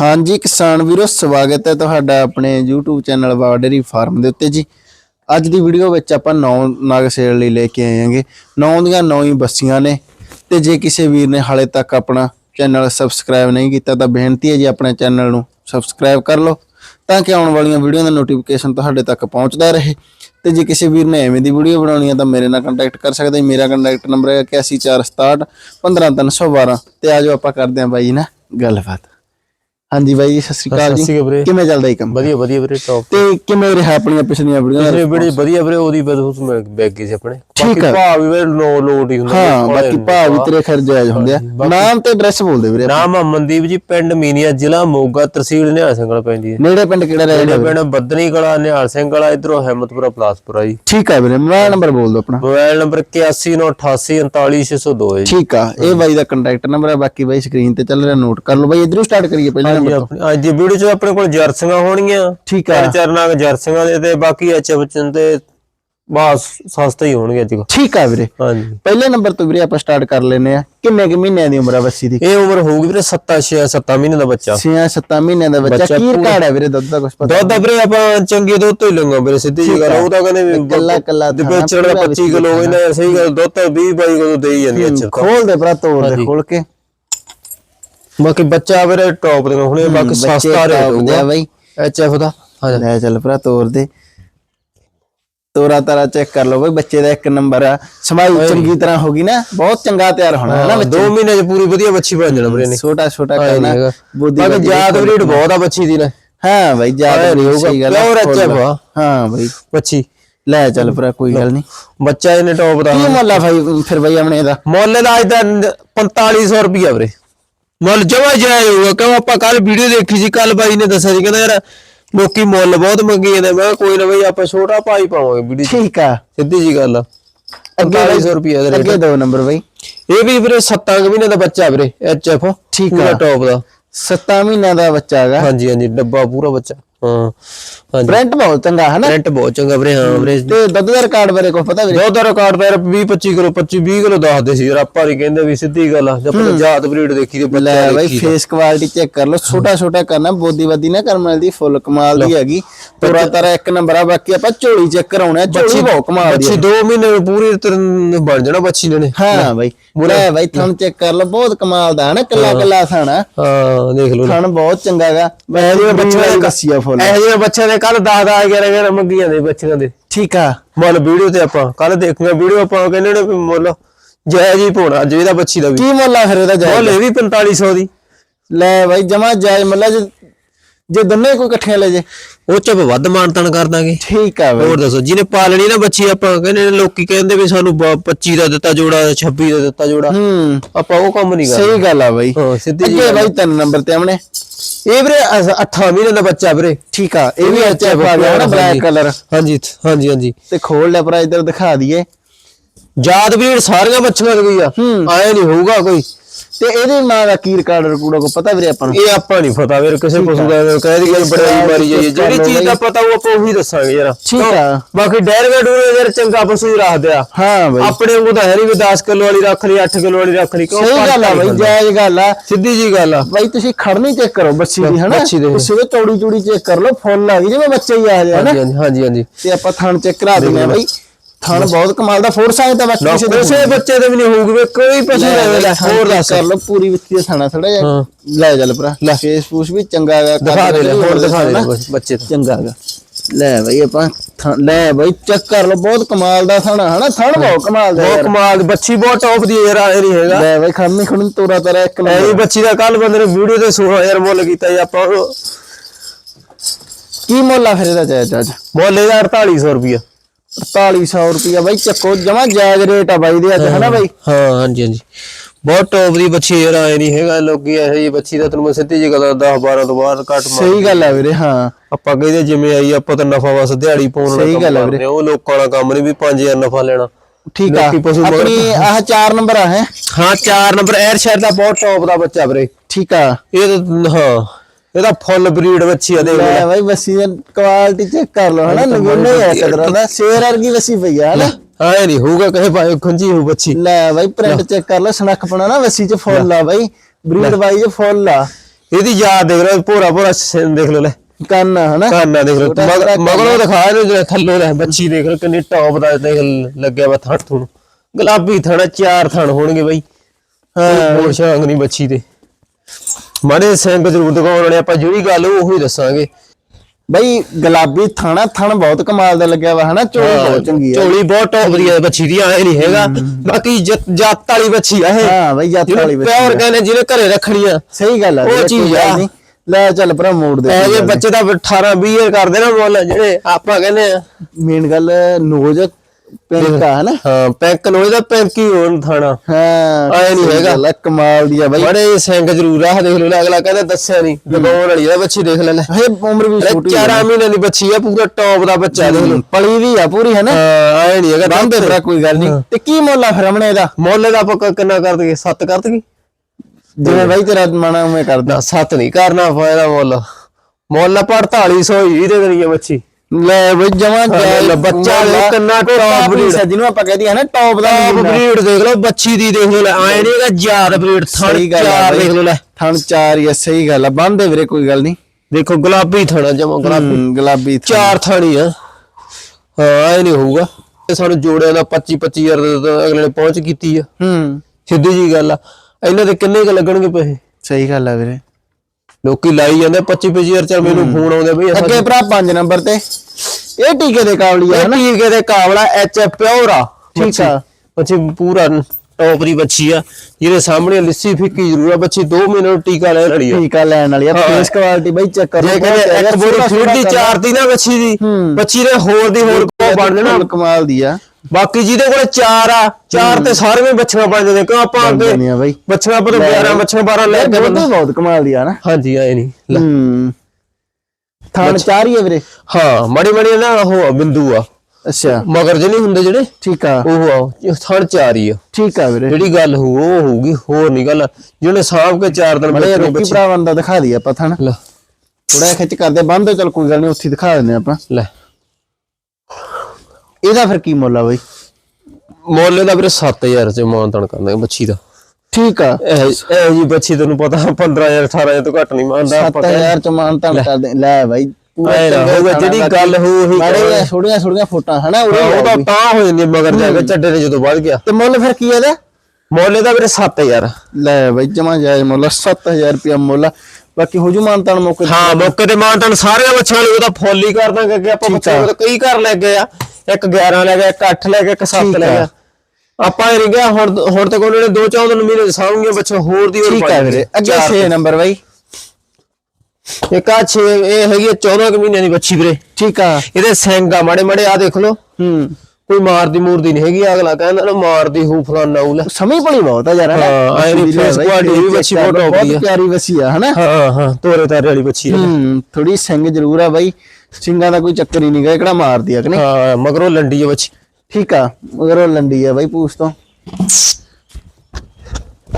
ਹਾਂਜੀ, ਕਿਸਾਨ ਵੀਰੋ, ਸਵਾਗਤ ਹੈ ਤੁਹਾਡਾ ਆਪਣੇ YouTube ਚੈਨਲ ਬਾਰਡਰੀ ਫਾਰਮ ਦੇ ਉੱਤੇ ਜੀ। ਅੱਜ ਦੀ ਵੀਡੀਓ ਵਿੱਚ ਆਪਾਂ ਨੌ ਨਾਗ ਸੇਲ ਲਈ ਲੈ ਕੇ ਆਏ ਹਾਂਗੇ। ਨੌ ਦੀਆਂ ਨੌ ਹੀ ਬੱਸੀਆਂ ਨੇ। ਤੇ ਜੇ ਕਿਸੇ ਵੀਰ ਨੇ ਹਾਲੇ ਤੱਕ ਆਪਣਾ ਚੈਨਲ ਸਬਸਕ੍ਰਾਈਬ ਨਹੀਂ ਕੀਤਾ, ਤਾਂ ਬੇਨਤੀ ਹੈ ਜੀ ਆਪਣੇ ਚੈਨਲ ਨੂੰ ਸਬਸਕ੍ਰਾਈਬ ਕਰ ਲਓ, ਤਾਂ ਕਿ ਆਉਣ ਵਾਲੀਆਂ ਵੀਡੀਓ ਦਾ ਨੋਟੀਫਿਕੇਸ਼ਨ ਤੁਹਾਡੇ ਤੱਕ ਪਹੁੰਚਦਾ ਰਹੇ। ਤੇ ਜੇ ਕਿਸੇ ਵੀਰ ਨੇ ਐਵੇਂ ਦੀ ਵੀਡੀਓ ਬਣਾਉਣੀ ਹੈ, ਤਾਂ ਮੇਰੇ ਨਾਲ ਕੰਟੈਕਟ ਕਰ ਸਕਦੇ ਹੋ। ਮੇਰਾ ਕੰਟੈਕਟ ਨੰਬਰ ਹੈ 8146 15312 ਤੇ ਆਜੋ ਆਪਾਂ ਕਰਦੇ ਹਾਂ ਬਾਈ ਜੀ ਨਾਲ ਗੱਲਬਾਤ। ਹਾਂਜੀ ਬਾਈ ਜੀ ਸਤਿ ਸ਼੍ਰੀ ਅਕਾਲ ਸਤਿ ਜੀ। ਸ਼੍ਰੀ ਅਕਾਲ ਵੀਰੇ। ਕਿਵੇਂ ਚੱਲਦਾ ਇਹ ਕੰਮ? ਵਧੀਆ ਵਧੀਆ ਵੀਰੇ ਟੌਪ ਤੇ ਕਿਵੇਂ ਰਿਹਾ ਆਪਣੀਆਂ ਪਿਛਲੀਆਂ ਵੀਡੀਓ? ਪਿਛਲੇ ਵੀਰੇ ਵਧੀਆ ਵੀਰੇ ਉਹਦੀ ਮੈਂ ਬੈਗ ਗਈ ਸੀ ਆਪਣੇ। ਠੀਕ ਹੈ। ਭਾਅ ਵੀ ਵੀਰੇ ਲੋ ਲੋਟ ਹੀ ਹੁੰਦਾ ਹਾਂ ਬਾਕੀ ਭਾਅ ਵੀ ਤੇਰੇ ਖਰ ਜਾਇਜ਼ ਹੁੰਦੇ ਆ। ਨਾਮ ਤੇ ਐਡਰੈਸ ਬੋਲਦੇ ਵੀਰੇ ਨਾਮ ਅਮਨਦੀਪ ਜੀ ਪਿੰਡ ਮੀਨੀਆ ਜ਼ਿਲ੍ਹਾ ਮੋਗਾ ਤਹਿਸੀਲ ਨਿਹਾਲ ਸਿੰਘ ਵਾਲਾ ਪੈਂਦੀ ਹੈ ਨੇੜੇ ਪਿੰਡ ਕਿਹੜਾ ਰਹਿ ਜਿਹੜੇ ਪਿੰਡ ਬੱਦਨੀ ਕਲਾ ਨਿਹਾਲ ਸਿੰਘ ਵਾਲਾ ਇਧਰੋਂ ਹਿੰਮਤਪੁਰਾ ਪਲਾਸਪੁਰਾ ਜੀ। ਠੀਕ ਹੈ ਵੀਰੇ ਮੋਬਾਈਲ ਨੰਬਰ ਬੋਲ ਦਿਓ ਆਪਣਾ। ਮੋਬਾਈਲ ਨੰਬਰ 8198834606 ਹੈ ਜੀ। ਠੀਕ ਆ ਇਹ ਬਾਈ ਦਾ ਕੰਟੈਕਟ ਨੰਬਰ ਹੈ ਬਾਕੀ ਬਾਈ ਸਕਰੀਨ ਤੇ ਚੱਲ ਰਿਹਾ ਨੋਟ ਕਰ ਲਓ। ਬਾਈ ਇਧਰੋਂ ਸਟਾਰਟ ਕਰੀਏ ਪਹਿਲਾਂ ਜੀ ਨੰਬਰ ਆਪਣੀ ਅੱਜ ਦੀ ਵੀਡੀਓ 'ਚ ਆਪਣੇ ਕੋਲ ਜਰਸੀਆਂ ਹੋਣਗੀਆਂ। ਠੀਕ ਆ। ਤਿੰਨ ਚਾਰ ਨਾਗ ਜਰਸੀਆਂ ਦੇ ਤੇ ਬਾਕੀ ਐਚ ਬੱਚਨ ਤੇ ਬਸ ਸਸਤੇ ਹੀ ਹੋਣਗੇ ਅੱਜ ਠੀਕ ਆ ਵੀਰੇ। ਹਾਂਜੀ। ਪਹਿਲੇ ਨੰਬਰ ਤੋਂ ਵੀਰੇ ਆਪਾਂ ਸਟਾਰਟ ਕਰ ਲੈਨੇ ਆ ਕਿੰਨੇ ਕਿ ਮਹੀਨਿਆਂ ਦੀ ਉਮਰ ਆ ਬੱਸੀ ਦੀ? ਇਹ ਉਮਰ ਹੋਊਗੀ ਵੀਰੇ 7 6 7 ਮਹੀਨੇ ਦਾ ਬੱਚਾ। 6-7 ਮਹੀਨਿਆਂ ਦਾ ਬੱਚਾ। ਬੱਚਾ ਕੀ ਰਿਕਾਰਡ ਹੈ ਵੀਰੇ? ਦੁੱਧ ਦਾ ਕੁਝ ਪਤਾ? ਦੁੱਧ ਵੀਰੇ ਆਪਾਂ ਚੰਗੇ ਦੁੱਧ ਤੋਂ ਹੀ ਲੰਗਾ ਵੀਰੇ ਸਿੱਧੀ ਜੀ ਗੱਲ ਆ। ਉਹ ਤਾਂ ਕਹਿੰਦੇ ਵੀ ਕੱਲਾ ਕੱਲਾ ਤੇ ਵੇਚਣ ਦਾ 25 ਕਿਲੋ ਇਹਨਾਂ ਸਹੀ ਗੱਲ ਦੁੱਧ ਤਾਂ 20 22 ਕਿਲੋ ਦੇ ਹੀ ਜਾਂਦੀ ਅੱਛਾ। ਖੋਲ ਦੇ ਭਰਾ ਤੋੜ ਦੇ ਖੋਲ ਕੇ। ਬਾਕੀ ਬੱਚਾ ਵੀਰੇ ਟੌਪ ਦੇ ਹੁਣੇ ਬਾਕੀ ਸਸਤਾ ਰੇਟ ਦੇ ਹੋਊਗਾ। ਬਾਈ। ਐਚ ਐਫ ਦਾ ਲੈ ਚੱਲ ਭਰਾ ਤੋੜ ਦੇ। ਤੋਰਾ ਤਾਰਾ ਚੈੱਕ ਕਰ ਲਓ ਬਈ ਬੱਚੇ ਦਾ ਇੱਕ ਨੰਬਰ ਆ। ਸਮਾਈ ਚੰਗੀ ਤਰ੍ਹਾਂ ਹੋ ਗਈ ਨਾ ਬਹੁਤ ਚੰਗਾ ਤਿਆਰ ਹੋਣਾ ਹੈ ਨਾ ਦੋ ਮਹੀਨੇ ਚ ਪੂਰੀ ਵਧੀਆ ਬੱਚੀ ਬਣ ਜਾਣਾ ਵੀਰੇ ਨੇ ਛੋਟਾ ਛੋਟਾ ਕਰਨਾ। ਬੁੱਧੀ ਬਾਕੀ ਜਾਤ ਰੇਟ ਬਹੁਤ ਆ ਬੱਚੀ ਦੀ ਨਾ। ਹਾਂ ਬਾਈ ਜ਼ਿਆਦਾ ਨਹੀਂ ਹੋਊਗਾ। HF ਆ। ਹਾਂ ਬਾਈ। ਬੱਚੀ। ਲੈ ਚੱਲ ਭਰਾ ਕੋਈ ਗੱਲ ਨਹੀਂ। ਬੱਚਾ ਇਹਨੇ ਟੌਪ ਦਾ ਕੀ ਮੁੱਲ ਆ ਭਾਈ ਫਿਰ ਬਾਈ ਆਪਣੇ ਦਾ? ਮੁੱਲ ਦਾ ਅੱਜ ਦਾ 4500 ਰੁਪਿਆ ਵੀਰੇ। ਮੁੱਲ ਜਮਾ ਜਾਇਜ਼ ਹੋਊਗਾ ਕਿਉਂ ਆਪਾਂ ਕੱਲ ਵੀਡੀਓ ਦੇਖੀ ਸੀ ਕੱਲ ਬਾਈ ਨੇ ਦੱਸਿਆ ਸੀ ਕਹਿੰਦਾ ਯਾਰ ਲੋਕੀ ਮੁੱਲ ਬਹੁਤ ਮੰਗੀ ਜਾਂਦੇ। ਮੈਂ ਕਿਹਾ ਕੋਈ ਨਾ ਬਈ ਆਪਾਂ ਛੋਟਾ ਭਾਈ ਪਾਵਾਂਗੇ ਵੀਡੀਓ। ਠੀਕ ਆ। ਸਿੱਧੀ ਜੀ ਗੱਲ ਆ। ਅੱਗੇ 4500 ਰੁਪਿਆ ਦਾ ਰੇਟ ਅੱਗੇ ਦੋ ਨੰਬਰ ਬਾਈ। ਇਹ ਵੀ ਵੀਰੇ 7 ਮਹੀਨੇ ਦਾ ਬੱਚਾ ਵੀਰੇ ਐਚ ਐਫ ਠੀਕ ਆ। ਟੌਪ ਦਾ। 7 ਮਹੀਨਿਆਂ ਦਾ ਬੱਚਾ ਹੈਗਾ। ਹਾਂਜੀ ਹਾਂਜੀ ਡੱਬਾ ਪੂਰਾ ਬੱਚਾ। ਹਾਂ। ਹਾਂਜੀ। ਪ੍ਰਿੰਟ ਬਹੁਤ ਚੰਗਾ ਹੈ ਨਾ ਰੈਂਟ ਬਹੁਤ ਚੰਗਾ ਵੀਰੇ ਹਾਂ ਵੀਰੇ। ਤੇ ਦੁੱਧ ਦਾ ਰਿਕਾਰਡ ਬਾਰੇ ਕੋਈ ਪਤਾ ਵੀਰੇ? ਦੋ ਦਾ ਰਿਕਾਰਡ ਪੈਰ 20 25 ਕਿਲੋ 25 20 ਕਿਲੋ ਦੱਸਦੇ ਸੀ ਯਾਰ ਆਪਾਂ ਨਹੀਂ ਕਹਿੰਦੇ ਵੀ ਸਿੱਧੀ ਗੱਲ ਆ। ਜਦ ਆਪਾਂ ਜਾਤ ਬਰੀਡ ਦੇਖੀ ਤੇ ਬੱਚਾ ਲੈ ਬਾਈ ਫੇਸ ਕੁਆਲਿਟੀ ਚੈੱਕ ਕਰ ਲਓ ਛੋਟਾ ਛੋਟਾ ਕਰਨਾ ਬੋਦੀ ਬਾਦੀ ਨਾ ਕਰਮ ਦੀ ਫੁੱਲ ਕਮਾਲ ਦੀ ਹੈਗੀ। ਤੋਰਾ ਤਾਰਾ ਇੱਕ ਨੰਬਰ ਆ ਬਾਕੀ ਆਪਾਂ ਝੋਲੀ ਚੈੱਕ ਕਰਾਉਣਾ ਝੋਲੀ ਬਹੁਤ ਕਮਾਲ ਦੀ ਬੱਚੀ 2 ਮਹੀਨੇ ਪੂਰੀ ਬਣ ਜਾਣਾ ਬੱਚੀ ਨੇ ਹਾਂ ਬਾਈ। ਲੈ ਬਾਈ ਥਣ ਚੈੱਕ ਕਰ ਲਓ ਬਹੁਤ ਕਮਾਲ ਦਾ ਹੈ ਨਾ ਕੱਲਾ ਕੱਲਾ ਥਾਣਾ ਹਾਂ ਦੇਖ ਲਓ। ਥਣ ਬਹੁਤ ਚੰਗਾ ਹੈਗਾ। ਮੈਂ ਜਿਵੇਂ ਬੱਚਿਆਂ ਦੀ ਕੱਸੀਆ ਫੁੱਲ। ਇਹ ਜਿਹੇ ਬੱਚਿਆਂ ਦੇ ਕੱਲ 10 10 11 11 ਮੰਗੀਆਂ ਦੇ ਬੱਚਿਆਂ ਦੇ। ਠੀਕ ਆ। ਮੁੱਲ ਵੀਡੀਓ ਤੇ ਆਪਾਂ ਕੱਲ ਦੇਖੀਆਂ ਵੀਡੀਓ ਆਪਾਂ ਕਹਿੰਦੇ ਨੇ ਵੀ ਮੁੱਲ ਜੈ ਜੀ ਪੋਣਾ ਅੱਜ ਇਹਦਾ ਬੱਚੀ ਦਾ ਵੀ। ਕੀ ਮੁੱਲ ਆ ਫਿਰ ਇਹਦਾ ਜਾਇਜ਼ ਮੁੱਲ ਇਹ ਵੀ 4500 ਦੀ। ਲੈ ਬਾਈ ਜਮਾ ਜਾਇਜ਼ ਮੱਲਾ ਜੇ ਜੇ ਦੋਨੇ ਕੋਈ ਇਕੱਠੀਆਂ ਲੈ ਜੇ। ਉਹ ਚ ਵੱਧ ਮਾਨਤਨ ਕਰ ਦਾਂਗੇ। ਠੀਕ ਆ ਬਾਈ। ਹੋਰ ਦੱਸੋ ਜਿਹਨੇ ਪਾਲਣੀ ਨਾ ਬੱਚੀ ਆਪਾਂ ਕਹਿੰਦੇ ਨੇ ਲੋਕੀ ਕਹਿੰਦੇ ਵੀ ਸਾਨੂੰ ਬ- 25 ਦਾ ਦਿੱਤਾ ਜੋੜਾ 26 ਦਾ ਦਿੱਤਾ ਜੋੜਾ। ਹੂੰ। ਆਪਾਂ ਉਹ ਕੰਮ ਨਹੀਂ ਕਰਦੇ। ਸਹੀ ਗੱਲ ਆ ਬਾਈ। ਹਾਂ ਸਿੱਧੀ ਜੀ ਅੱਗੇ ਬਾਈ ਤਿੰਨ ਨੰਬਰ ਤੇ ਆਮਣੇ ਇਹ ਵੀਰੇ 8 ਮਹੀਨੇ ਦਾ ਬੱਚਾ ਵੀਰੇ ਠੀਕ ਆ। ਇਹ ਵੀ ਅੱਛਾ ਪਾ ਗਿਆ ਨਾ ਬਲੈਕ ਕਲਰ ਹਾਂਜੀ। ਹਾਂਜੀ ਹਾਂਜੀ ਤੇ ਖੋਲ ਲੈ ਭਰਾ ਇੱਧਰ ਦਿਖਾ ਦਈਏ। ਯਾਦ ਬਰੀਡ ਸਾਰੀਆਂ ਬੱਚੀਆਂ ਦੀ ਗਈ ਆ ਆਏ ਨਹੀਂ ਹੋਊਗਾ ਕੋਈ। ਤੇ ਇਹਦੇ ਮਾਂ ਦਾ ਕੀ ਰਿਕਾਰਡ ਰਕੂੜਾ ਕੋ ਪਤਾ ਵੀਰੇ ਆਪਾਂ ਨੂੰ? ਇਹ ਆਪਾਂ ਨਹੀਂ ਪਤਾ ਵੀਰੇ ਕਿਸੇ ਪਸ਼ੂ ਦਾ ਕਹਿ ਦੀ ਗੱਲ ਬੜਾਈ ਮਾਰੀ ਜਾਈਏ ਜਿਹੜੀ ਚੀਜ਼ ਦਾ ਪਤਾ ਉਹ ਆਪਾਂ ਉਹੀ ਦੱਸਾਂਗੇ ਯਾਰ ਠੀਕ ਆ। ਬਾਕੀ ਡੈਰਵੇਟ ਉਹ ਯਾਰ ਚੰਗਾ ਪਸ਼ੂ ਹੀ ਰੱਖਦੇ ਆ। ਹਾਂ ਬਾਈ। ਆਪਣੇ ਵਾਂਗੂ ਤਾਂ ਹੈ ਨਹੀਂ ਵੀ 10 ਕਿਲੋ ਵਾਲੀ ਰੱਖ ਲਈ 8 ਕਿਲੋ ਵਾਲੀ ਰੱਖ ਲਈ ਕਿਉਂ ਸਹੀ ਗੱਲ ਆ ਬਾਈ। ਜਾਇਜ਼ ਗੱਲ ਆ। ਸਿੱਧੀ ਜੀ ਗੱਲ ਆ। ਬਾਈ ਤੁਸੀਂ ਖੜਨੀ ਚੈੱਕ ਕਰੋ ਬੱਚੀ ਦੀ ਹਨਾ? ਬੱਚੀ ਦੇ। ਤੁਸੀਂ ਚੌੜੀ ਚੌੜੀ ਚੈੱਕ ਕਰ ਲਓ ਫੁੱਲ ਆ ਗਈ ਜਿਵੇਂ ਬੱਚਾ ਹੀ ਆ ਜਾਏ ਹਨਾ? ਹਾਂਜੀ ਹਾਂਜੀ ਤੇ ਆਪਾਂ ਥਣ ਚੈੱਕ ਕਰਾ ਦਿੰਦੇ ਆ ਬਾਈ। ਥਣ ਬਹੁਤ ਕਮਾਲ ਦਾ ਫੋਰਸ ਆਇਆ ਤਾਂ ਬਾਕੀ ਕਿਸੇ ਦੇ ਕਿਸੇ ਬੱਚੇ ਦੇ ਵੀ ਨਹੀਂ ਹੋਊਗੀ ਵੀ ਕੋਈ ਪਸ਼ੂ ਲੈ ਲੈ ਲੈ ਥਣ ਹੋਰ ਦੱਸ। ਕਰ ਲਓ ਪੂਰੀ ਵਿੱਚੀ ਦਾ ਥਾਣਾ ਥੋੜਾ ਜਿਹਾ। ਲੈ ਚੱਲ ਭਰਾ ਲੈ। ਫੇਸ ਫੂਸ ਵੀ ਚੰਗਾ ਹੈਗਾ ਦਿਖਾ ਦੇ ਲੈ ਹੋਰ ਦਿਖਾ ਦੇ ਬੱਚੇ ਚੰਗਾ ਹੈਗਾ। ਲੈ ਬਈ ਆਪਾਂ ਲੈ ਬਈ ਚੈੱਕ ਕਰ ਲਓ ਬਹੁਤ ਕਮਾਲ ਦਾ ਥਾਣਾ ਹਨਾ? ਥਣ ਬਹੁਤ ਕਮਾਲ ਦਾ ਬਹੁਤ। ਕਮਾਲ ਦੀ ਬੱਚੀ ਬਹੁਤ ਟੌਪ ਦੀ ਯਾਰ ਇਹ ਨਹੀਂ ਹੈਗਾ। ਲੈ ਬਈ ਖੜਨੀ ਖੜਨੀ ਤੋਰਾ ਤਾਰਾ ਇੱਕ ਵੀ ਨੰਬਰ। ਬੱਚੀ ਦਾ ਕੱਲ ਬੰਦੇ ਨੇ ਵੀਡੀਓ ਤੇ 16000 ਮੁੱਲ ਕੀਤਾ ਜੀ ਆਪਾਂ ਕੀ ਮੁੱਲ ਆ ਫਿਰ ਇਹਦਾ ਚਾਚਾ ਮੁੱਲ ਇਹਦਾ 4800 ਰੁਪਿਆ 4800 ਰੁਪਿਆ ਬਾਈ ਚੱਕੋ ਜਮਾ ਜਾਇਜ਼ ਰੇਟ ਆ ਬਾਈ ਦੇ ਅੱਜ ਹਨਾ ਬਾਈ? ਹਾਂ ਹਾਂਜੀ ਹਾਂਜੀ। ਬਹੁਤ ਟੌਪ ਦੀ ਬੱਚੀ ਯਾਰ ਐ ਨਹੀਂ ਹੈਗਾ ਲੋਕੀ ਇਹੋ ਜਿਹੀ ਬੱਚੀ ਦਾ ਤੈਨੂੰ ਮੈਂ ਸਿੱਧੀ ਜੀ ਗੱਲ 10 12 ਤੋਂ ਬਾਅਦ ਘੱਟ ਮਾਰ ਸਹੀ ਗੱਲ ਆ ਵੀਰੇ ਹਾਂ। ਆਪਾਂ ਕਹਿੰਦੇ ਜਿਵੇਂ ਆਈ ਆਪਾਂ ਤਾਂ ਨਫਾ ਬਸ ਦਿਹਾੜੀ ਪਾਉਣ ਵਾਲਾ ਸਹੀ ਕੰਮ ਗੱਲ ਆ ਕਰਦੇ। ਉਹ ਲੋਕਾਂ ਵਾਲਾ ਕੰਮ ਨਹੀਂ ਵੀ 5000 ਨਫਾ ਲੈਣਾ। ਠੀਕ ਆ ਆਪਣੀ ਆਹ ਚਾਰ ਨੰਬਰ ਆ ਹੈ? ਹਾਂ 4 ਨੰਬਰ 에ਅਰ ਸ਼ਹਿਰ ਦਾ ਬਹੁਤ ਟੌਪ ਦਾ ਬੱਚਾ ਵੀਰੇ। ਠੀਕ ਆ। ਇਹ ਤਾਂ ਹਾਂ ਇਹਦਾ ਫੁੱਲ ਬਰੀਡ ਬੱਚੀ ਆ ਦੇਖ ਲੈ ਲੈ ਬਾਈ ਬੱਸੀ ਦੀ ਕੁਆਲਿਟੀ ਚੈੱਕ ਕਰ ਲਓ ਹਨਾ ਨਗੋਨੇ ਹੈ ਕਦਰਾਂ ਦਾ ਸ਼ੇਰ ਵਰਗੀ ਬੱਸੀ ਪਈ ਆ ਹਨਾ। ਆਏ ਨਹੀਂ ਹੋਊਗਾ ਕਹੇ ਭਾਈ ਖੁੰਜੀ ਹੋ ਬੱਚੀ ਲੈ ਬਾਈ ਪ੍ਰਿੰਟ ਚੈੱਕ ਕਰ ਲਓ ਸਨਖਪਣਾ ਨਾ ਬੱਸੀ ਚ ਫੁੱਲ ਆ ਬਾਈ ਬਰੀਡ ਬਾਈ ਚ ਫੁੱਲ ਆ। ਇਹਦੀ ਯਾਦ ਦੇਖ ਲਓ ਪੂਰਾ ਪੂਰਾ ਸਿਰ ਦੇਖ ਲਓ ਲੈ। ਕੰਨ ਹਨਾ। ਕਾਨਾ ਦੇਖ ਲਓ ਛੋਟਾ ਮਗ-। ਮਗਰੋਂ ਦਿਖਾ ਇਹਨੂੰ ਜਿਹੜਾ ਥੱਲੋਂ ਲੈ ਬੱਚੀ ਦੇਖ ਲਓ ਕਿੰਨੀ ਟੌਪ ਦਾ ਦੇਖ ਲ- ਲੱਗਿਆ ਵਾ ਥਣ ਥੁਣ। ਗੁਲਾਬੀ ਥਣ ਚਾਰ ਥਣ ਹੋਣਗੇ ਬਾਈ। ਹਾਂ। ਹੋਰ ਸ਼ਾਂਗ ਨਹੀਂ ਬੱਚੀ ਦੇ। ਮਾੜੇ ਸਿੰਘ ਜ਼ਰੂਰ ਦਿਖਾਉਣ ਵਾਲੇ ਆਪਾਂ ਜਿਹੜੀ ਗੱਲ ਉਹ ਹੀ ਦੱਸਾਂਗੇ। ਬਈ ਗੁਲਾਬੀ ਥਾਣਾ ਥਣ ਬਹੁਤ ਕਮਾਲ ਦਾ ਲੱਗਿਆ ਵਾ ਹਨਾ? ਚੋਲੀ ਬਹੁਤ ਚੰਗੀ ਆ। ਝੋਲੀ ਬਹੁਤ ਟੌਪ ਦੀ ਹੈ ਬੱਚੀ ਦੀ ਐ ਨਹੀਂ ਹੈਗਾ। ਬਾਕੀ ਜੱਤ ਵਾਲੀ ਬੱਚੀ ਆ ਇਹ। ਹਾਂ ਬਈ ਜੱਤ ਵਾਲੀ ਬੱਚੀ ਪਿਓਰ ਆ। ਕਹਿੰਦੇ ਜਿਹਨੇ ਘਰੇ ਰੱਖਣੀ ਆ। ਸਹੀ ਗੱਲ ਆ ਉਹ ਚੀਜ਼ ਆ। ਲੈ ਚੱਲ ਭਰਾ ਮੋੜ ਦੇ ਇਹ ਜੇ ਬੱਚੇ ਦਾ 18 20 ਹਜ਼ਾਰ ਕਰਦੇ ਨਾ ਮੁੱਲ ਜਿਹੜੇ ਆਪਾਂ ਕਹਿੰਦੇ ਆ। ਮੇਨ ਗੱਲ ਨੋਜ ਪਿੰਕ ਆ ਹਨਾ? ਹਾਂ ਪੈਂਕ ਨੋਏ ਦਾ ਪੈਂਕ ਹੀ ਹੋਣ ਥਾਣਾ। ਹਾਂ ਆਏ ਨੀ ਸਹੀ ਹੈਗਾ। ਆ, ਕਮਾਲ ਦੀ ਆ ਬਈ। ਬੜੇ ਸਿੰਘ ਜ਼ਰੂਰ ਆ ਦੇਖ ਲਓ ਲੈ, ਅਗਲਾ ਕਹਿੰਦਾ ਦੱਸਿਆ ਨਹੀਂ ਦਬਾਉਣ ਵਾਲੀ ਆ ਬੱਚੀ ਦੇਖ ਲੈ ਲੈ। ਹੇ ਉਮਰ ਵੀ ਛੋਟੀ ਆ। 4 ਮਹੀਨੇ ਦੀ ਬੱਚੀ ਆ ਪੂਰਾ ਟੌਪ ਦਾ ਬੱਚਾ ਦੇਖ ਲਓ। ਪਲੀ ਵੀ ਆ ਪੂਰੀ ਹਨਾ? ਹਾਂ ਆਏ ਨਹੀਂ ਹੈਗਾ ਬੰਦੇ ਭਰਾ ਕੋਈ ਗੱਲ ਨਹੀਂ ਤੇ ਕੀ ਮੁੱਲ ਆ ਫਿਰ ਹਮਣੇ ਇਹਦਾ ਮੁੱਲ ਦਾ ਆਪਾਂ ਕਿੰਨਾ ਕਰ ਦਈਏ? 7 ਕਰ ਦਈਏ? ਜਿਵੇਂ ਬਾਈ ਤੇਰਾ ਮਨ ਉਵੇਂ ਕਰਦਾ ਨਾ 7 ਨਹੀਂ ਕਰਨਾ ਫਾਇਦਾ ਮੁੱਲ। ਮੁੱਲ ਆਪਾਂ 4800 ਹੀ ਦੇ ਆ ਬੱਚੀ। ਲੈ ਬਈ ਜਮਾ ਲੈ, ਬੱਚਾ ਕਿੰਨਾ top breed। ਜਿਹਨੂੰ ਆਪਾਂ ਕਹਦੇ ਹਨਾ ਟੌਪ ਦਾ ਟੌਪ। ਬਰੀਡ ਦੇਖ ਲਓ ਬੱਚੀ ਦੀ ਦੇਖ ਲਓ ਲੈ ਆਏ ਨਹੀਂ ਹੈਗਾ ਯਾਦ ਬਰੀਡ ਥਣ ਆ ਚਾਰ। ਦੇਖ ਲਓ ਲੈ। ਥਣ ਚਾਰ ਹੀ ਆ ਸਹੀ ਗੱਲ ਆ ਬੰਦੇ ਵੀਰੇ ਕੋਈ ਗੱਲ ਨਹੀਂ ਦੇਖੋ ਗੁਲਾਬੀ ਥਣਾ ਜਮਾ ਗੁਲਾਬੀ। ਗੁਲਾਬੀ। ਚਾਰ ਥਾਣੀ ਆ। ਹਾਂ ਐ ਨਹੀਂ ਹੋਊਗਾ। ਸਾਨੂੰ ਜੋੜਿਆਂ ਦਾ 25 25000 ਦੇ ਅਗਲੇ ਨੇ ਪਹੁੰਚ ਕੀਤੀ ਆ। ਹੂੰ। ਸਿੱਧੀ ਜੀ ਗੱਲ ਆ। ਇਹਨਾਂ ਦੇ ਕਿੰਨੇ ਕ ਲੱਗਣਗੇ ਪੈਸੇ? ਸਹੀ ਗੱਲ ਆ ਵੀਰੇ। ਲੋਕੀ ਲਾਈ ਜਾਂਦੇ 25 25000 ਚੱਲ ਮੈਨੂੰ ਫੋਨ ਆਉਂਦੇ ਬਈ ਅੱਗੇ ਭਰਾ 5 ਨੰਬਰ ਤੇ। ਇਹ ਟੀਕੇ ਦੇ ਕਾਬਲੀ ਆ ਹਨਾ? ਟੀਕੇ ਦੇ ਕਾਬਲਾ ਐਚ ਐਫ ਪਿਓਰ ਆ। ਠੀਕ ਆ। ਬੱਚੀ ਪੂਰਾ ਟੌਪ ਦੀ ਬੱਚੀ ਆ ਜਿਹਦੇ ਸਾਹਮਣੇ ਲਿੱਸੀ ਫਿੱਕੀ ਜ਼ਰੂਰ ਆ। ਬੱਚੀ 2 ਮਹੀਨੇ ਨੂੰ ਟੀਕਾ ਲੈ ਲੜੀ ਆ। ਟੀਕਾ ਲੈਣ ਵਾਲੀ ਆ। ਫੇਸ ਕੁਆਲਿਟੀ ਬਈ ਚੈੱਕ ਕਰੋ ਜੇ ਕਹਿੰਦੇ ਇੱਕ ਬੋਰ ਫੀਡ ਦੀ ਚਾਰ ਦੀ ਨਾ ਬੱਚੀ ਦੀ। ਬੱਚੀ ਨੇ ਹੋਰ ਦੀ ਹੋਰ ਕੋ ਬਣ ਜਾਣਾ। ਕਮਾਲ ਦੀ ਆ। ਬਾਕੀ ਜਿਹਦੇ ਕੋਲ ਚਾਰ ਆ ਚਾਰ ਤੇ ਸਾਰੇ ਵਿੱਚ ਬੱਚੀਆਂ ਬਣ ਜਾਂਦੇ ਕਿਉਂ ਆਪਾਂ ਅੱਗੇ ਜਾਂਦੀਆਂ ਬਾਈ। ਬੱਚੀਆਂ ਆਪਾਂ ਤੋਂ 11 ਬੱਚੀਆਂ 12 ਲੈ ਕੇ ਦੁੱਧ ਬੰਦਾ। ਬਹੁਤ ਕਮਾਲ ਦੀ ਆ ਨਾ। ਹਾਂਜੀ ਆਏ ਨਹੀਂ ਲੈ। ਹੂੰ। ਥਣ ਚਾਰ ਹੀ ਆ ਵੀਰੇ। ਹਾਂ ਮੜੀ ਮੜੀ ਨਾ ਉਹ ਆ, ਬਿੰਦੂ ਆ। ਅੱਛਾ। ਮਗਰ ਜੇ ਨਹੀਂ ਹੁੰਦੇ ਜਿਹੜੇ? ਠੀਕ ਆ। ਉਹ ਆ ਥਣ ਚਾਰ ਹੀ ਆ। ਠੀਕ ਆ ਵੀਰੇ। ਜਿਹੜੀ ਗੱਲ ਹੋ ਉਹ ਹੋਊਗੀ ਹੋਰ ਨਹੀਂ ਗੱਲ। ਜਿਹਨੇ ਸਾਂਭ ਕੇ ਚਾਰ ਦਿਨ ਬੜੇ ਬੱਚੇ ਰੋਕੀ ਬੱਚੇ। ਭਰਾਵਾਂ ਦਾ ਦਿਖਾ ਦਈਏ ਆਪਾਂ ਥਣ ਲੈ। ਥੋੜਾ ਖਿੱਚ ਕਰਦੇ ਬੰਦ ਚੱਲ ਕੋਈ ਗੱਲ ਨਹੀਂ ਉੱਥੇ ਹੀ ਦਿਖਾ ਦਿੰਦੇ ਆਪਾਂ। ਲੈ। ਇਹਦਾ ਫਿਰ ਕੀ ਮੁੱਲ ਆ ਬਈ? ਮੁੱਲ ਦਾ ਵੀਰੇ 7000 ਚ ਮਾਨਤਨ ਕਰਨਾ ਬੱਚੀ ਦਾ। ਠੀਕ ਆ। ਇਹ ਇਹ ਜੀ ਬੱਚੀ ਤੈਨੂੰ ਪਤਾ 15000 18000 ਤੋਂ ਘੱਟ ਨਹੀਂ ਮੰਨਦਾ ਆਪਾਂ 7000 ਚ ਮਾਨ ਤਾਂ ਕਰਦੇ ਲੈ ਬਾਈ ਨਾ ਜਿਹੜੀ ਗੱਲ ਹੋ ਉਹੀ ਮਾੜੇ ਫੋਟਾਂ ਹਨਾ ਉਹ ਤਾਂ ਲੈ ਤਾਂ ਹੋ ਜਾਂਦੀ ਆ ਮਗਰ ਜਾ ਕੇ ਚੱਡੇ ਦੇ ਜਦੋਂ ਵੱਧ ਗਿਆ। ਤੇ ਮੁੱਲ ਫਿਰ ਕੀ ਆ ਇਹਦਾ? ਮੁੱਲ ਦਾ ਵੀਰੇ 7000 ਲੈ ਬਾਈ ਜਮਾ ਜਾਇਜ਼ ਮੁੱਲ 7000 ਰੁਪਿਆ ਮੁੱਲ। ਬਾਕੀ ਹੋ ਜੂ ਮਾਨ ਤਾਂ ਮੌਕੇ ਤੇ। ਹਾਂ ਮੌਕੇ ਤੇ ਮਾਨਤਨ ਸਾਰੀਆਂ ਬੱਚਿਆਂ ਲਈ ਉਹਦਾ ਫੁੱਲ ਕਰ ਦਾਂਗੇ ਕਿ ਆਪਾਂ ਬੱਚਿਆਂ। ਕੋਲ ਕਈ ਘਰ ਲੈ ਗਏ ਆ। ਇੱਕ 11 ਲੈ ਗਿਆ ਇੱਕ 8 ਲੈ ਗਿਆ ਇੱਕ 7 ਠੀਕ ਲੈ। ਗਿਆ। ਆਪਾਂ ਇਹ ਗਿਆ ਹੁਣ ਹੁਣ ਤੱਕ ਉਹਨਾਂ ਨੇ 2 14 ਮਹੀਨੇ ਦੇ ਸਾਂਭੀਆਂ ਬੱਚੇ ਹੋਰ ਦੀ ਹੋਰ ਠੀਕ ਪਾਈ ਵੀਰੇ। ਅੱਗੇ ਚਾਰ 6 ਨੰਬਰ ਬਾਈ। ਇੱਕ ਆ 6 ਇਹ ਹੈਗੀ ਆ 14 ਕੁ ਮਹੀਨਿਆਂ ਦੀ ਬੱਚੀ ਵੀਰੇ। ਠੀਕ ਆ। ਇਹਦੇ ਸਿੰਘ ਆ ਮਾੜੇ ਮਾੜੇ ਆ ਦੇਖ ਲਓ। ਹੂੰ। ਕੋਈ ਮਾਰਦੀ ਮੂਰਦੀ ਨਹੀਂ ਹੈਗੀ ਅਗਲਾ ਕਹਿੰਦਾ ਨਾ ਮਾਰਦੀ ਹੂ ਫਲਾਨਾ ਉਲਾ ਸਮੀ ਭਲੀ ਬਹੁਤ ਆ ਯਾਰ ਹਾਂ, ਐਂ ਨੀ face quality ਵੀ ਬੱਚੀ ਬਹੁਤ ਹੋ ਗਈ ਆ। ਬਹੁਤ ਪਿਆਰੀ ਵਸੀ ਆ ਹਨਾ? ਹਾਂ ਹਾਂ ਤੋਰੇ ਤਾਰੇ ਵਾਲੀ ਬੱਚੀ ਹੈ ਹੂੰ ਥੋੜੀ ਸਿੰਘ ਜ਼ਰੂਰ ਆ ਬਾਈ। ਸਿੰਘਾਂ ਦਾ ਕੋਈ ਚੱਕਰ ਹੀ ਨਹੀਂਗਾ ਕਿਹੜਾ ਮਾਰਦੀ ਆ ਕਿ ਨਹੀਂ? ਹਾਂ ਮਗਰੋਂ ਲੰਡੀ ਹੈ ਬੱਚੀ ਠੀਕ ਆ ਮਗਰ ਉਹ ਲੰਡੀ ਆ ਬਾਈ ਪੂਛ ਤੋਂ।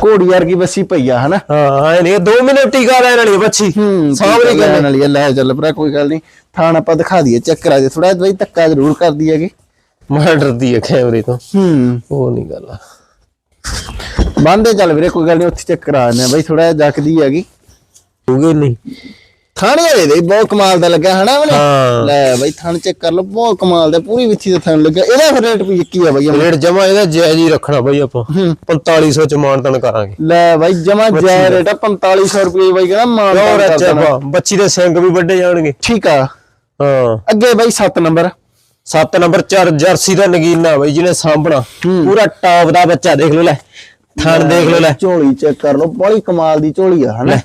ਘੋੜੀ ਵਰਗੀ ਬੱਸੀ ਪਈਆ ਹਨਾ? ਹਾਂ ਐ ਨਹੀਂ 2 ਮਹੀਨੇ ਟੀਕਾ ਲੈਣ ਵਾਲੀ ਬੱਚੀ ਸਾਹਮਣੇ ਲੈਣ ਵਾਲੀ ਆ ਲੈ ਚੱਲ ਭਰਾ ਕੋਈ ਗੱਲ ਨਹੀਂ। ਥਾਣ ਆਪਾਂ ਦਿਖਾ ਦਈਏ ਚੈੱਕ ਕਰਾ ਦੇ ਥੋੜਾ ਬਾਈ ਧੱਕਾ ਜ਼ਰੂਰ ਕਰਦੀ ਹੈਗੀ। ਮੈਂ ਡਰਦੀ ਹੈ ਕੈਮਰੇ ਤੋਂ। ਹੂੰ। ਉਹ ਨਹੀਂ ਗੱਲ ਆ। ਬੰਦੇ ਚੱਲ ਵੀਰੇ ਕੋਈ ਗੱਲ ਨਹੀਂ ਉੱਥੇ ਚੈੱਕ ਕਰਾ ਦਿੰਦੇ ਆ। ਬਾਈ ਥੋੜਾ ਜਿਹਾ ਜੱਕਦੀ ਹੈਗੀ। ਹੋਗੇ ਨਹੀਂ। ਥਾਣੇ ਵਾਲੇ ਦੇ ਬਹੁਤ ਕਮਾਲ ਦਾ ਲੱਗਾ ਹਨਾ ਹਾਂ। ਲੈ ਬਾਈ ਥਣ ਚੈੱਕ ਕਰ ਲਓ ਬਹੁਤ ਕਮਾਲ ਦਾ ਪੂਰੀ ਵਿੱਥੀ ਦਾ ਥਣ ਲੱਗਾ ਇਹਦਾ ਫਿਰ ਰੇਟ ਵੀ ਕੀ ਆ ਬਾਈ? ਰੇਟ ਜਮਾ ਇਹਦਾ ਜਾਇਜ਼ ਹੀ ਰੱਖਣਾ ਬਈ ਆਪਾਂ। ਹੂੰ। 4500 ਚ ਮਾਨਤਨ ਕਰਾਂਗੇ। ਲੈ ਬਾਈ ਜਮਾ ਜੈ ਰੇਟ ਆ 4500 ਰੁਪਏ ਬਾਈ ਕਹਿੰਦਾ ਮਾਨ ਹੋਰ ਅੱਛਾ। ਬੱਚੀ ਦੇ ਸਿੰਘ ਵੀ ਵੱਡੇ ਜਾਣਗੇ। ਠੀਕ ਆ। ਹਾਂ। ਅੱਗੇ ਬਾਈ 7 ਨੰਬਰ। 7 ਨੰਬਰ 4 ਜਰਸੀ ਦਾ ਨਗੀਨਾ ਬਈ ਜਿਹਨੇ ਸਾਂਭਣਾ। ਪੂਰਾ ਟੌਪ ਦਾ ਬੱਚਾ ਦੇਖ ਲਓ ਲੈ। ਥਣ ਦੇਖ ਲਓ ਲੈ। ਝੋਲੀ ਚੈੱਕ ਕਰ ਲਓ ਬੜੀ ਕਮਾਲ ਦੀ ਝੋਲੀ ਆ ਹਨਾ?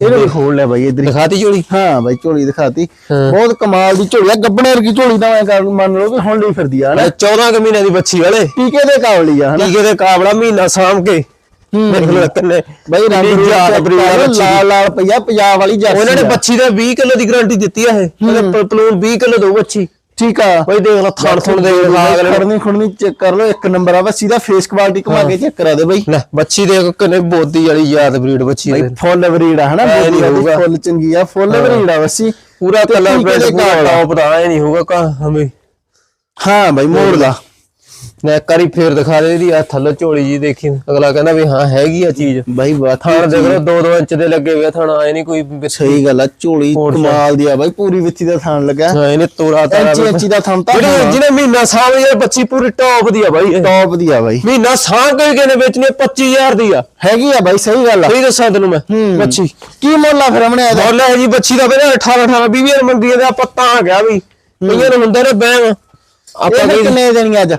ਇਹਨੂੰ ਵੀ ਖੋਲ ਲੈ ਬਾਈ ਇਧਰ ਦਿਖਾਤੀ ਝੋਲੀ? ਹਾਂ ਬਾਈ ਝੋਲੀ ਦਿਖਾਤੀ। ਬਹੁਤ ਕਮਾਲ ਦੀ ਝੋਲੀ ਆ ਗੱਬਣੇ ਵਰਗੀ ਝੋਲੀ ਤਾਂ ਮੈਂ ਕਰ ਮੰਨ ਲਓ ਵੀ ਹੁਣ ਲਈ ਫਿਰਦੀ ਆ ਹਨਾ? ਇਹ 14 ਕੁ ਮਹੀਨਿਆਂ ਦੀ ਬੱਚੀ ਵਾਲੇ। ਟੀਕੇ ਦੇ ਕਾਬਲੀ ਆ ਹਨਾ? ਟੀਕੇ ਦੇ ਕਾਬਲਾ ਮਹੀਨਾ ਸਾਂਭ ਕੇ। ਦੇਖ ਲਓ ਕਿੰਨੇ ਬਾਈ ਰੰਗ। ਲਾਲ ਲਾਲ ਪਈਆ ਪੰਜਾਬ ਵਾਲੀ ਜਰਸੀ ਉਹਨਾਂ ਨੇ। ਬੱਚੀ ਦੇ 20 ਕਿਲੋ ਦੀ ਗਾਰੰਟੀ ਦਿੱਤੀ ਆ ਇਹ। ਪਲੂਨ 20 ਕਿਲੋ ਦੋ ਬੱਚੀ। ਠੀਕ ਆ। ਬਈ ਦੇਖ ਲਓ ਥਣ ਥਣ ਦੇ ਅਗਲੇ। ਖੜਨੀ ਖੜਨੀ ਚੈੱਕ ਕਰ ਲਓ ਇੱਕ ਨੰਬਰ ਆ ਬਸ ਇਹਦਾ ਫੇਸ ਕੁਆਲਿਟੀ ਘੁਮਾ ਕੇ ਚੈੱਕ ਕਰਾ ਦੇ ਬਾਈ। ਲੈ ਬੱਚੀ ਦੇਖ ਕਿੰਨੇ ਬੋਦੀ ਵਾਲੀ ਯਾਦ ਬਰੀਡ ਬੱਚੀ ਬਾਈ ਦੇ। ਫੁੱਲ ਬਰੀਡ ਆ ਹਨਾ? ਬੋਡੀ ਵਾਲੀ ਹੋਊਗਾ। ਫੁੱਲ ਚੰਗੀ ਆ ਫੁੱਲ ਬਰੀਡ ਆ ਵਸੀ। ਪੂਰਾ ਕਲਰ ਕਾਬਲਾ। ਟੌਪ ਦਾ ਐ ਨਹੀਂ ਹੋਊਗਾ ਕਾ ਹਮੇ। ਹਾਂ ਬਾਈ ਮੋੜ ਦਾ ਮੈਂ ਇੱਕ ਵਾਰੀ ਫੇਰ ਦਿਖਾ ਦੇ ਇਹਦੀ ਆ ਥੱਲੇ ਝੋਲੀ ਜੀ ਦੇਖੀ। ਅਗਲਾ ਕਹਿੰਦਾ ਵੀ ਹਾਂ ਹੈਗੀ ਆ ਚੀਜ਼। ਬਾਈ ਥਾਣ ਦੇਖ ਲਓ 2-2 ਇੰਚ ਦੇ ਲੱਗੇ ਹੋਏ ਆ ਥਾਣ ਆਏ ਨਹੀਂ ਕੋਈ ਵਿੱਚ। ਸਹੀ ਗੱਲ ਆ ਝੋਲੀ ਕਮਾਲ ਦੀ ਆ ਬਾਈ ਪੂਰੀ ਵਿੱਥੀ ਦਾ ਥਾਣ ਲੱਗਾ। ਹਾਂ ਇਹਨੇ ਤੋੜਾ ਤਾਰਾ ਇੰਚੀ ਇੰਚੀ ਦਾ ਥਾਣ ਤਾਂ ਜਿਹੜੇ ਜਿਹਨੇ ਮਹੀਨਾ ਸਾਂਭ ਯਾਰ ਬੱਚੀ ਪੂਰੀ ਟੌਪ ਦੀ ਆ ਬਾਈ ਇਹ। ਟੌਪ ਦੀ ਆ ਬਾਈ। ਮਹੀਨਾ ਸਾਂਭ ਕੇ ਕਿਨੇ ਵੇਚਣੀ ਆ 25000 ਦੀ ਆ। ਹੈਗੀ ਆ ਬਾਈ ਸਹੀ ਗੱਲ ਆ। ਸਹੀ ਦੱਸਾਂ ਤੈਨੂੰ ਮੈਂ ਬੱਚੀ ਕੀ ਮੁੱਲ ਆ ਫਿਰ ਹਮਣੇ ਇਹਦਾ? ਹੈ ਜੀ ਬੱਚੀ ਦਾ ਪਹਿਲਾਂ 18 18 20 ਹਜ਼ਾਰ ਮੰਗੀ ਦਾ ਪੱਤਾ ਆ ਗਿਆ ਵੀ। ਕਈਆਂ ਨੂੰ ਹੁੰਦਾ ਨੇ ਬੈਂਗ ਆਪਾਂ ਇਹ ਫਿਰ ਕਿੰਨੇ ਦੇਣੀ ਅੱਜ?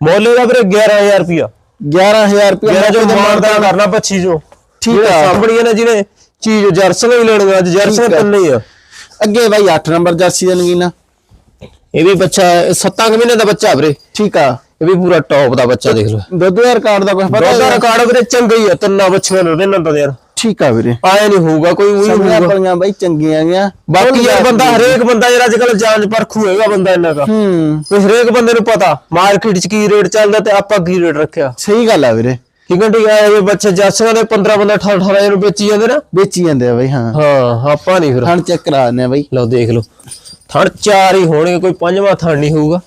ਮੁੱਲ ਇਹਦਾ ਵੀਰੇ 11000 ਰੁਪਿਆ 11000 ਰੁਪਏ ਜਿਹੜਾ ਜੋ ਮਾਰਦਾ ਕਰਨਾ ਬੱਚੀ ਜੋ ਠੀਕ ਆ। ਸਾਂਭਣੀਆਂ ਨੇ ਜਿਹਨੇ ਚੀਜ਼ ਜਰਸਨ ਹੀ ਲੈਣੀਆਂ ਅੱਜ ਜਰਸਨ। ਤਿੰਨ ਹੀ ਆ। ਅੱਗੇ ਬਾਈ 8 ਨੰਬਰ ਜਰਸੀ ਦਾ ਨਗੀਨਾ। ਇਹ ਵੀ ਬੱਚਾ 7 ਮਹੀਨੇ ਦਾ ਬੱਚਾ ਵੀਰੇ। ਠੀਕ ਆ। ਇਹ ਵੀ ਪੂਰਾ ਟੌਪ ਦਾ ਬੱਚਾ ਦੇਖ ਲਓ। ਦੁੱਧ ਦਾ ਰਿਕਾਰਡ ਦਾ ਕੁਝ ਪਤਾ ਉਹਦਾ ਰਿਕਾਰਡ ਵੀਰੇ ਚੰਗਾ ਹੀ ਆ ਤਿੰਨਾਂ ਬੱਚਿਆਂ ਨੂੰ ਇਹਨਾਂ ਦਾ ਯਾਰ। ਠੀਕ ਆ ਵੀਰੇ। ਆਇਆ ਨਹੀਂ ਹੋਊਗਾ ਕੋਈ ਉਹੀ ਸਮਝਿਆ ਹੋਊਗਾ। ਪਈਆਂ ਬਾਈ ਚੰਗੀਆਂ ਗਿਆ ਬਾਕੀ ਯਾਰ ਬੰਦਾ ਹਰੇਕ ਬੰਦਾ ਯਾਰ ਅੱਜ ਕੱਲ ਜਾਂਚ ਪਰਖੂ ਹੈਗਾ ਬੰਦਾ ਇਹਨਾਂ ਦਾ ਹੂੰ। ਵੀ ਹਰੇਕ ਬੰਦੇ ਨੂੰ ਪਤਾ ਮਾਰਕੀਟ 'ਚ ਕੀ ਰੇਟ ਚੱਲਦਾ ਤੇ ਆਪਾਂ ਕੀ ਰੇਟ ਰੱਖਿਆ। ਸਹੀ ਗੱਲ ਆ ਵੀਰੇ। ਠੀਕ ਹੈ ਠੀਕ ਹੈ ਇਹ ਬੱਚੇ ਜੱਸਾਂ ਦੇ 15 ਬੰਦਾ 18 18 ਨੂੰ ਵੇਚੀ ਜਾਂਦੇ ਨਾ। ਵੇਚੀ ਜਾਂਦੇ ਆ ਬਾਈ ਹਾਂ। ਹਾਂ ਆਪਾਂ ਨਹੀਂ ਫਿਰ। ਥਣ ਚੈੱਕ ਕਰਾ ਦਿੰਦੇ ਆ ਬਾਈ। ਲਓ ਦੇਖ ਲਓ। ਥਣ ਚਾਰ ਹੀ ਹੋਣਗੇ ਕੋਈ ਪੰਜਵਾਂ ਥਣ ਨਹੀਂ ਹੋਊਗਾ।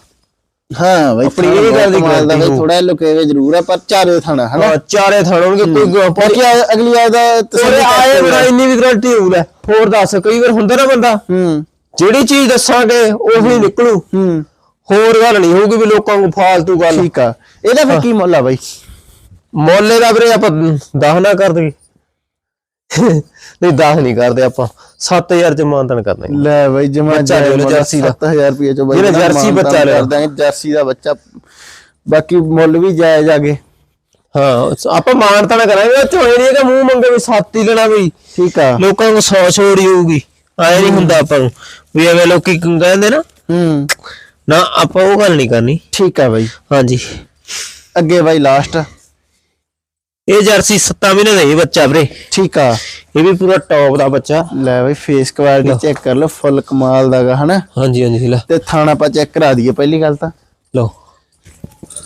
ਹਾਂ ਬਾਈ ਆਪਣੀ ਇਹ ਗੱਲ ਦੀ ਕਮਾਲ ਦਾ ਬਾਈ ਥੋੜਾ ਲੁਕੇਵੇ ਜ਼ਰੂਰ ਆ ਪਰ ਚਾਰੇ ਥਾਣਾ ਹਨਾ? ਹਾਂ ਚਾਰੇ ਥਣ ਹੋਣਗੇ ਕੋਈ ਬਾਕੀ ਅਗਲੀ ਆ ਦਾ ਤੇਰੇ ਆਏ ਮੇਰਾ ਇੰਨੀ ਵੀ ਗਰੰਟੀ ਹੋਊ ਲੈ ਹੋਰ ਦੱਸ ਕਈ ਵਾਰ ਹੁੰਦਾ ਨਾ ਬੰਦਾ ਹੂੰ। ਜਿਹੜੀ ਚੀਜ਼ ਦੱਸਾਂਗੇ ਉਹੀ ਨਿਕਲੂ। ਹੂੰ। ਹੋਰ ਗੱਲ ਨਹੀਂ ਹੋਊਗੀ ਵੀ ਲੋਕਾਂ ਨੂੰ ਫਾਲਤੂ ਗੱਲ। ਠੀਕ ਆ। ਇਹਦਾ ਫਿਰ ਕੀ ਮੁੱਲ ਆ ਬਾਈ? ਮੋਲੇ ਦਾ ਵੀਰੇ ਆਪਾਂ 10 ਨਾ ਕਰ ਦਈਏ। ਨਹੀਂ 10 ਨਹੀਂ ਕਰਦੇ ਆਪਾਂ। 7000 ਚ ਮਾਨਤਨ ਕਰਨਾ। ਲੈ ਬਾਈ ਜਮਾ ਬੱਚਾ ਲੈ ਲਓ ਜਰਸੀ ਦਾ। 7000 ਰੁਪਏ ਚੋਂ ਬਾਈ ਜਿਹੜਾ ਨਾ ਜਰਸੀ ਬੱਚਾ ਲਿਆ। ਕਰ ਦਾਂਗੇ ਜਰਸੀ ਦਾ ਬੱਚਾ। ਬਾਕੀ ਮੁੱਲ ਵੀ ਜਾਇਜ਼ ਆਗੇ ਹਾਂ ਆਪਾਂ ਮਾਨਤਨ ਕਰਾਂਗੇ। ਉਹ ਚੋਏ ਨਹੀਂ ਕਿ ਮੂੰਹ ਮੰਗੇ ਵੀ ਸੱਤ ਹੀ ਲੈਣਾ ਵੀ। ਠੀਕ ਆ। ਲੋਕਾਂ ਨੂੰ ਸੌ ਛੋੜੀ ਹੋਊਗੀ। ਆਏ ਨਹੀਂ ਹੁੰਦਾ ਆਪਾਂ ਨੂੰ। ਵੀ ਐਵੇਂ ਲੋਕੀ ਕਹਿੰਦੇ ਨਾ। ਹੂੰ। ਨਾ ਆਪਾਂ ਉਹ ਗੱਲ ਨਹੀਂ ਕਰਨੀ। ਠੀਕ ਆ ਬਾਈ। ਹਾਂਜੀ। ਅੱਗੇ ਬਾਈ ਲਾਸਟ ਇਹ ਜਰਸੀ 7 ਮਹੀਨੇ ਦਾ ਹੀ ਬੱਚਾ ਵੀਰੇ। ਠੀਕ ਆ। ਇਹ ਵੀ ਪੂਰਾ ਟੌਪ ਦਾ ਬੱਚਾ। ਲੈ ਬਾਈ ਫੇਸ ਕੁਆਲਿਟੀ ਚੈੱਕ ਕਰ ਲਓ ਫੁੱਲ ਕਮਾਲ ਦਾਗਾ ਹਨਾ? ਹਾਂਜੀ ਹਾਂਜੀ ਲੈ। ਤੇ ਥਾਣਾ ਆਪਾਂ ਚੈੱਕ ਕਰਾ ਦਈਏ ਪਹਿਲੀ ਗੱਲ ਤਾਂ। ਲਓ।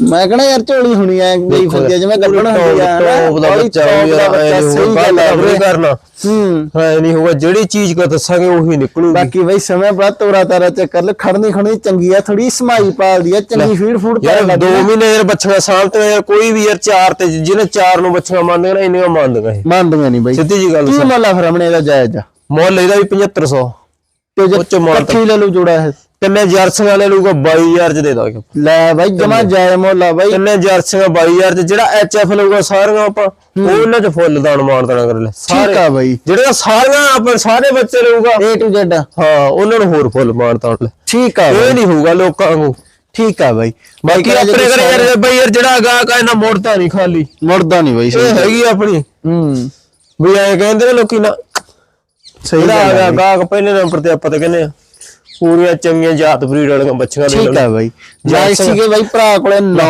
ਮੈਂ ਕਹਣਾ ਯਾਰ ਝੋਲੀ ਹੁਣੀ ਐ ਗਈ ਫਿਰਦੀ ਆ ਜਿਵੇਂ ਗੱਬਣ ਹੁੰਦੀ ਆ। ਟੌਪ ਦਾ ਬੱਚਾ ਬੱਚਾ, ਗੱਲ ਆ ਵੀਰੇ। ਕਰਨਾ। ਹੂੰ। ਹਾਂ ਨਹੀਂ ਹੋਗਾ ਜਿਹੜੀ ਚੀਜ਼ ਕੋ ਦੱਸਾਂਗੇ ਉਹੀ ਨਿਕਲੂਗੀ। ਬਾਕੀ ਬਈ ਸਮੇਂ ਬੜਾ ਤੋਰਾ ਤਾਰਾ ਚੈੱਕ ਕਰ ਲਓ ਖੜਨੀ ਖੜਨੀ ਚੰਗੀ ਆ ਥੋੜੀ ਸਮਾਈ ਪਾਲਦੀ ਆ ਚੰਗੀ ਫੀਡ ਫੂਡ ਯਾਰ ਪਾਣ ਦੋ ਮਹੀਨੇ ਯਾਰ ਬੱਚੀਆਂ ਸਾਂਭ ਤੇ ਯਾਰ ਕੋਈ ਵੀ ਯਾਰ ਚਾਰ ਤੇ ਜਿਹਨੇ ਚਾਰ ਨੂੰ ਬੱਚੀਆਂ ਮੰਨਦੇ ਨਾ ਇੰਨੀਆਂ ਮੰਨਦੀਆਂ ਇਹ। ਮੰਨਦੀਆਂ ਨਹੀਂ ਬਈ। ਸਿੱਧੀ ਜੀ ਗੱਲ ਕੀ ਮੁੱਲ ਆ ਫਿਰ ਆਪਣੇ ਦਾ ਜਾਇਜ਼ ਆ। ਮੁੱਲ ਇਹਦਾ ਵੀ 7500 ਤੇ ਜੇ ਇਕੱਠੀ ਲੈ ਲਓ ਜੋੜਾ ਇਹ। ਤਿੰਨੇ ਜਰਸੀਆਂ ਲੈ ਲੂਗਾ 22000 ਚ ਦੇ ਦਾਂਗੇ ਲੈ ਬਾਈ ਜਮਾ ਜਾਇਜ਼ ਮੁੱਲ ਬਾਈ। ਤਿੰਨੇ ਜਰਸੀਆਂ 22000 ਚ ਜਿਹੜਾ ਐਚਐਫ ਲਊਗਾ ਸਾਰੀਆਂ ਆਪਾਂ ਉਹ ਉਹਨਾਂ ਚ ਫੁੱਲ ਦਾਨ ਮਾਰ ਦੇਣਾ ਕਰ ਲੈ। ਠੀਕ ਆ ਬਾਈ। ਜਿਹੜੇ ਸਾਰੀਆਂ ਆਪਾਂ ਸਾਰੇ ਬੱਚੇ ਲਊਗਾ A to Z ਹਾਂ ਉਹਨਾਂ ਨੂੰ ਹੋਰ ਫੁੱਲ ਮਾਰ ਦਾਨ ਲੈ। ਠੀਕ ਆ ਇਹ ਨਹੀਂ ਹੋਊਗਾ ਲੋਕਾਂ ਨੂੰ। ਠੀਕ ਆ ਬਾਈ। ਬਾਕੀ ਆਪਣੇ ਘਰੇ ਯਾਰ ਬਈ ਯਾਰ ਜਿਹੜਾ ਗਾਹਕ ਆ ਇਹਨਾਂ ਮੋੜਦਾ ਨਹੀਂ ਖਾਲੀ। ਮੁੜਦਾ ਨਹੀਂ ਬਾਈ ਇਹ ਹੈਗੀ ਆਪਣੀ। ਹੂੰ। ਵੀ ਐ ਕਹਿੰਦੇ ਨੇ ਲੋਕੀ ਨਾ ਸਹੀ ਗਿਆ ਗਾਹਕ ਪਹਿਲੇ ਨੰਬਰ ਤੇ ਆਪਾਂ ਤਾਂ ਕਹਿੰਦੇ ਆ। ਪੂਰੀਆਂ ਚੰਗੀਆਂ ਜਾਤ ਬਰੀਡ ਵਾਲੀਆਂ ਬੱਚੀਆਂ ਲੈ ਠੀਕ ਆ ਬਾਈ। ਜਾਇਜ਼ ਸੀਗੇ ਬਾਈ ਭਰਾ ਕੋਲੇ ਨੌ